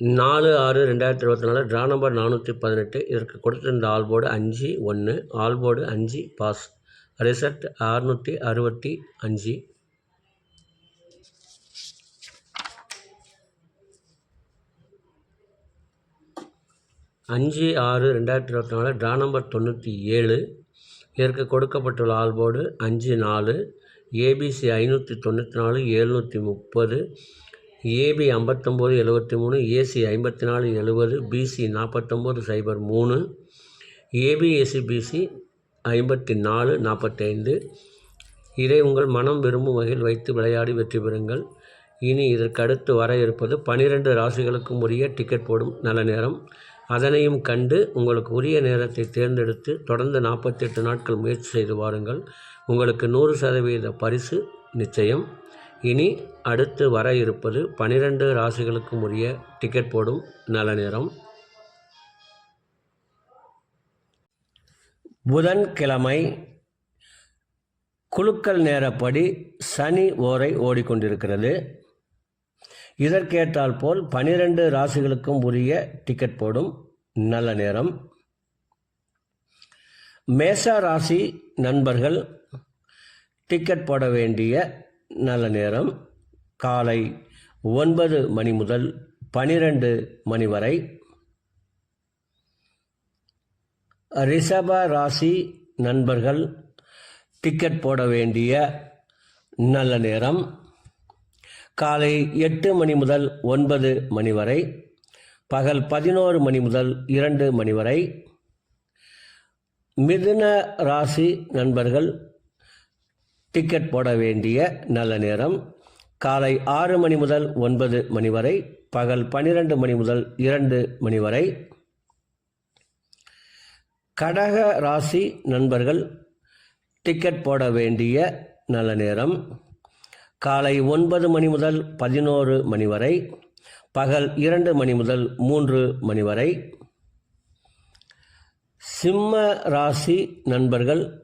நாலு ஆறு ரெண்டாயிரத்தி இருபத்தி நாலு ட்ரா நம்பர் நானூற்றி பதினெட்டு. இதற்கு கொடுத்திருந்த ஆல்போர்டு அஞ்சு ஒன்று ஆல்போர்டு அஞ்சு பாஸ் ரிசல்ட் அறுநூற்றி அறுபத்தி அஞ்சு. அஞ்சு ஆறு ரெண்டாயிரத்தி இருபத்தி நாலு ட்ரா நம்பர் தொண்ணூற்றி ஏழு. இதற்கு கொடுக்கப்பட்டுள்ள ஆல்போர்டு அஞ்சு நாலு. ஏபிசி ஐநூற்றி தொண்ணூற்றி நாலு எழுநூற்றி முப்பது. ஏபி ஐம்பத்தொம்போது எழுபத்தி மூணு ஏசி ஐம்பத்தி நாலு எழுபது பிசி நாற்பத்தொம்போது சைபர் மூணு ஏபிஎஸ்சி பிசி ஐம்பத்தி நாலு நாற்பத்தைந்து. இதை உங்கள் மனம் விரும்பும் வகையில் வைத்து விளையாடி வெற்றி பெறுங்கள். இனி இதற்கடுத்து வர இருப்பது பனிரெண்டு ராசிகளுக்கும் உரிய டிக்கெட் போடும் நல்ல நேரம். அதனையும் கண்டு உங்களுக்கு உரிய நேரத்தை தேர்ந்தெடுத்து தொடர்ந்து நாற்பத்தெட்டு நாட்கள் முயற்சி செய்து வாருங்கள். உங்களுக்கு நூறு சதவீத பரிசு நிச்சயம். இனி அடுத்து வர இருப்பது பனிரெண்டு ராசிகளுக்கும் உரிய டிக்கெட் போடும் நல்ல நேரம். புதன்கிழமை குலுக்கல் நேரப்படி சனி ஓரை ஓடிக்கொண்டிருக்கிறது. இதற்கேற்றால் போல் பனிரெண்டு ராசிகளுக்கும் உரிய டிக்கெட் போடும் நல்ல நேரம். மேச ராசி நண்பர்கள் டிக்கெட் போட வேண்டிய நல்ல நேரம். காலை ஒன்பது மணி முதல் பனிரெண்டு மணி வரை. ரிஷப ராசி நண்பர்கள் டிக்கெட் போட வேண்டிய நல்ல நேரம். காலை எட்டு மணி முதல் ஒன்பது மணி வரை. பகல் பதினோரு மணி முதல் இரண்டு மணி வரை. மிதுன ராசி நண்பர்கள் டிக்கெட் போட வேண்டிய நல்ல நேரம். காலை ஆறு மணி முதல் ஒன்பது மணி வரை பகல் பன்னிரெண்டு மணி முதல் இரண்டு மணி வரை. கடக ராசி நண்பர்கள் டிக்கெட் போட வேண்டிய நல்ல நேரம். காலை ஒன்பது மணி முதல் பதினோரு மணி வரை பகல் இரண்டு மணி முதல் மூன்று மணி வரை. சிம்ம ராசி நண்பர்கள்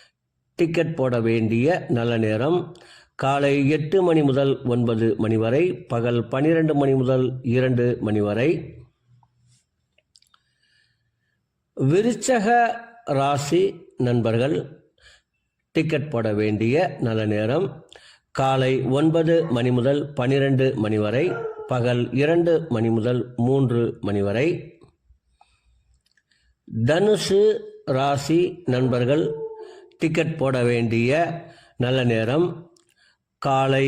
டிக்கெட் போட வேண்டிய நல்ல நேரம். காலை எட்டு மணி முதல் ஒன்பது மணி வரை பகல் பன்னிரண்டு மணி முதல் இரண்டு மணி வரை. விருச்சக ராசி நண்பர்கள் டிக்கெட் போட வேண்டிய நல்ல நேரம். காலை ஒன்பது மணி முதல் பனிரெண்டு மணி வரை பகல் இரண்டு மணி முதல் மூன்று மணி வரை. தனுசு ராசி நண்பர்கள் டிக்கெட் போட வேண்டிய நல்ல நேரம். காலை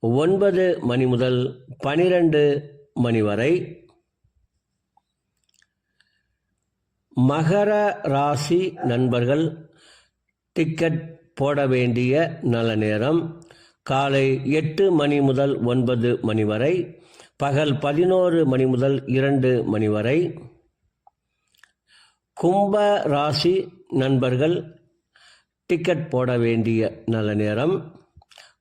ஒன்பது மணி முதல் பனிரெண்டு மணி வரை. மகர ராசி நண்பர்கள் டிக்கெட் போட வேண்டிய நல்ல நேரம். காலை எட்டு மணி முதல் ஒன்பது மணி வரை. பகல் பதினோரு மணி முதல் இரண்டு மணி வரை. கும்ப ராசி நண்பர்கள் டிக்கெட் போட வேண்டிய நல்ல நேரம்.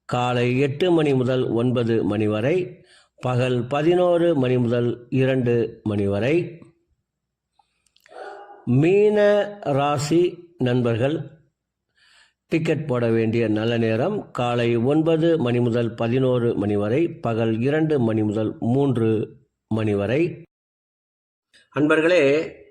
காலை எட்டு மணி முதல் ஒன்பது மணி வரை பகல் பதினோரு மணி முதல் இரண்டு மணி வரை. மீன ராசி நண்பர்கள் டிக்கெட் போட வேண்டிய நல்ல நேரம். காலை ஒன்பது மணி முதல் பதினோரு மணி வரை பகல் இரண்டு மணி முதல் மூன்று மணி வரை. அன்பர்களே